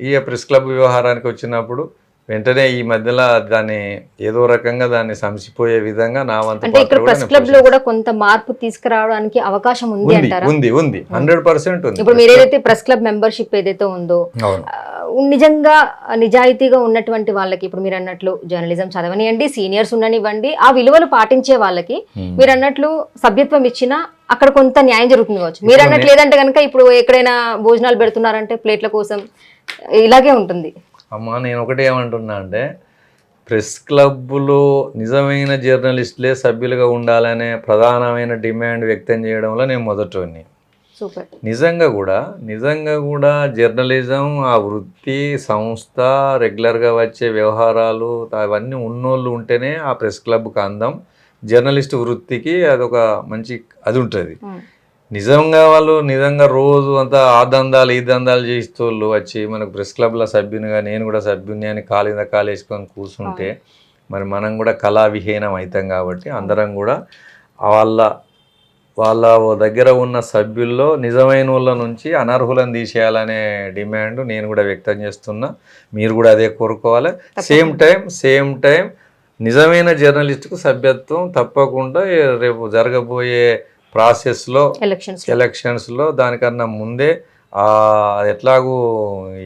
ఈ press club వ్యవహారానికి వచ్చినప్పుడు వెంటనే ఈ మధ్యలో దాన్ని ఏదో రకంగా దాన్ని సంసిపోయే విధంగా నా వంతు అంటే ఇక్కడ కూడా ప్రెస్ క్లబ్లో కూడా కొంత మార్పు తీసుకురావడానికి అవకాశం ఉంది ఉంది అంటారా? ఉంది ఉంది. హండ్రెడ్ పర్సెంట్ ఉంది ఇప్పుడు మీరు ఏదైతే ప్రెస్ క్లబ్ మెంబర్షిప్ ఏదైతే ఉందో నిజంగా నిజాయితీగా ఉన్నటువంటి వాళ్ళకి ఇప్పుడు మీరు అన్నట్లు జర్నలిజం చదవనియండి సీనియర్స్ ఉండనివ్వండి ఆ విలువలు పాటించే వాళ్ళకి. మీరు అన్నట్లు సభ్యత్వం ఇచ్చినా అక్కడ కొంత న్యాయం జరుగుతుంది కావచ్చు. మీరు అన్నట్లు లేదంటే కనుక ఇప్పుడు ఎక్కడైనా భోజనాలు పెడుతున్నారంటే ప్లేట్ల కోసం ఇలాగే ఉంటుంది. అమ్మా నేను ఒకటి ఏమంటున్నా అంటే ప్రెస్ క్లబ్లో నిజమైన జర్నలిస్టులే సభ్యులుగా ఉండాలనే ప్రధానమైన డిమాండ్ వ్యక్తం చేయడంలో నేను మొదటిని సూపర్. నిజంగా కూడా నిజంగా కూడా జర్నలిజం ఆ వృత్తి సంస్థ రెగ్యులర్గా వచ్చే వ్యవహారాలు అవన్నీ ఉన్నోళ్ళు ఉంటేనే ఆ ప్రెస్ క్లబ్కి అందం జర్నలిస్ట్ వృత్తికి అదొక మంచి అది ఉంటుంది. నిజంగా వాళ్ళు నిజంగా రోజు అంతా ఆ దందాలు ఈ దందాలు చేస్తోళ్ళు వచ్చి మనకు ప్రెస్ క్లబ్లో సభ్యునిగా నేను కూడా సభ్యుని అని కాలు మీద కాలు వేసుకొని కూర్చుంటే మరి మనం కూడా కళా విహీనం అవుతాం కాబట్టి అందరం కూడా వాళ్ళ వాళ్ళ దగ్గర ఉన్న సభ్యుల్లో నిజమైన వాళ్ళ నుంచి అనర్హులను తీసేయాలనే డిమాండ్ నేను కూడా వ్యక్తం చేస్తున్నా. మీరు కూడా అదే కోరుకోవాలి. సేమ్ టైం సేమ్ టైం నిజమైన జర్నలిస్టుకు సభ్యత్వం తప్పకుండా రేపు జరగబోయే ప్రాసెస్లో ఎలక్షన్స్ ఎలక్షన్స్లో దానికన్నా ముందే ఎట్లాగూ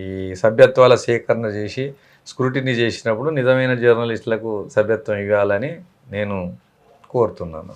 ఈ సభ్యత్వాల సేకరణ చేసి స్క్రూటినీ చేసినప్పుడు నిజమైన జర్నలిస్టులకు సభ్యత్వం ఇవ్వాలని నేను కోరుతున్నాను.